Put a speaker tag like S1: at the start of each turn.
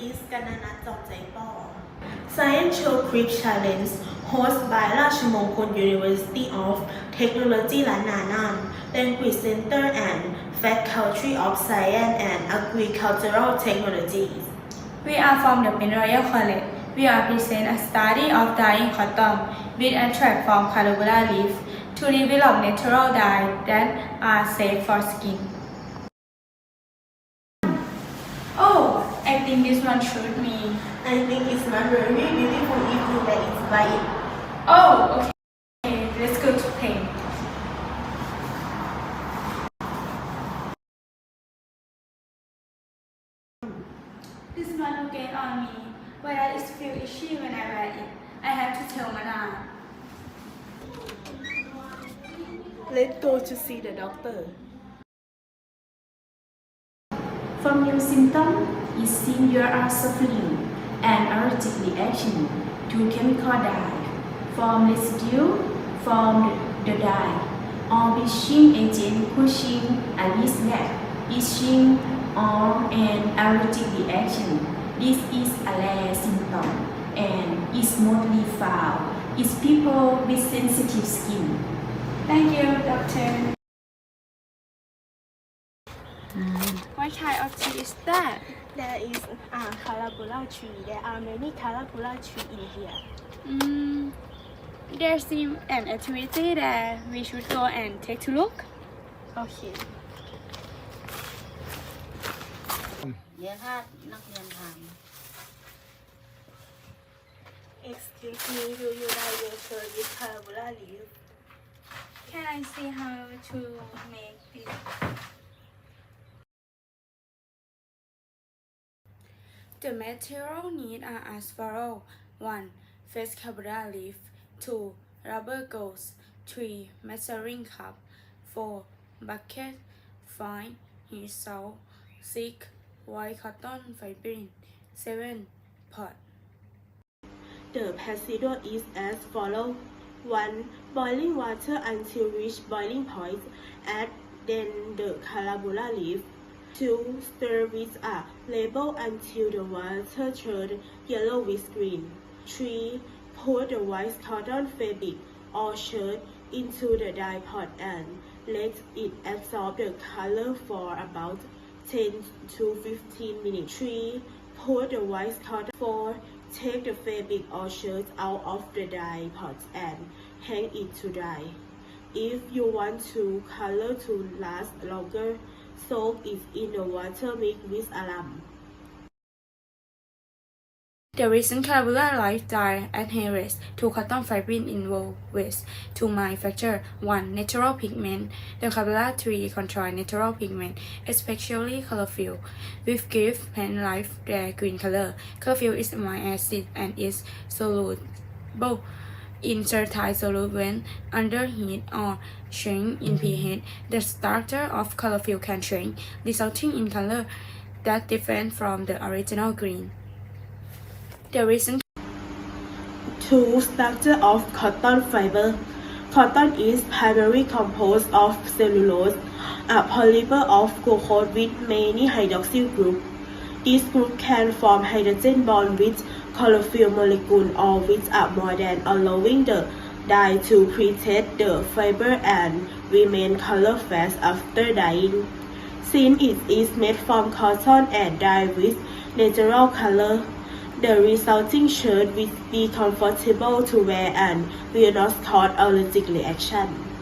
S1: is Science Show Crib Challenge hosted by Rashomongkol University of Technology Lananan, Language Center and Faculty of Science and Agricultural Technologies.
S2: We are from the Mineral College. We are present a study of dyeing cotton with a track from Calabula leaf to develop natural dye that are safe for skin. I think this one should me.
S1: I think it's not very beautiful if you let it by it
S2: Oh, okay. okay. Let's go to paint. This one will get on me, but I just feel itchy when I wear it. I have to tell my mom.
S1: Let's go to see the doctor
S3: From your symptom, you are suffering an allergic reaction to chemical dye from residue from the dye or bleaching agent pushing a lab, itching or an allergic reaction. This is a rare symptom and is mostly found in people with sensitive skin.
S2: Thank you, doctor. What kind of tea is that?
S1: There is a calabula tree. There are many calabula tree in here.
S2: Mm, there seems an activity that we should go and take a look.
S1: Okay.
S4: เดี๋ยวถ้านักเรียนถาม
S1: Excuse me, do you like your shirt with calabula leaf?
S2: Can I see how to make this? The material need are as follow: 1. Fresh cabra leaf 2. Rubber gauze 3. Measuring cup 4. Bucket 5. Heat salt 6. White cotton fiber 7. Pot
S1: The procedure is as follows. 1. Boiling water until reach boiling point. Add then the calabula leaf. 2. Stir with a label until the water turns yellow with green. 3. pour the white cotton fabric or shirt into the dye pot and let it absorb the color for about 10 to 15 minutes. 3. pour the white cotton 4. Take the fabric or shirt out of the dye pot and hang it to dry. If you want to color to last longer, soak it in the water mixed with alum.
S2: The recent Life dye adheres to cotton fiber involved with to manufacture 1. Natural pigment. The Calabula tree contain natural pigment, especially chlorophyll, which give plant life their green color. Chlorophyll is amino acid and is soluble in certain solvent under heat or change in pH. The structure of chlorophyll can change, resulting in color that different from the original green. The reason
S1: 2. Structure of cotton fiber. Cotton is primarily composed of cellulose, a polymer of glucose with many hydroxyl groups. This group can form hydrogen bond with chlorophyll molecule or with a more than allowing the dye to protect the fiber and remain color fast after dyeing. Since it is made from cotton and dyed with natural color, the resulting shirt will be comfortable to wear and will not cause allergic reaction.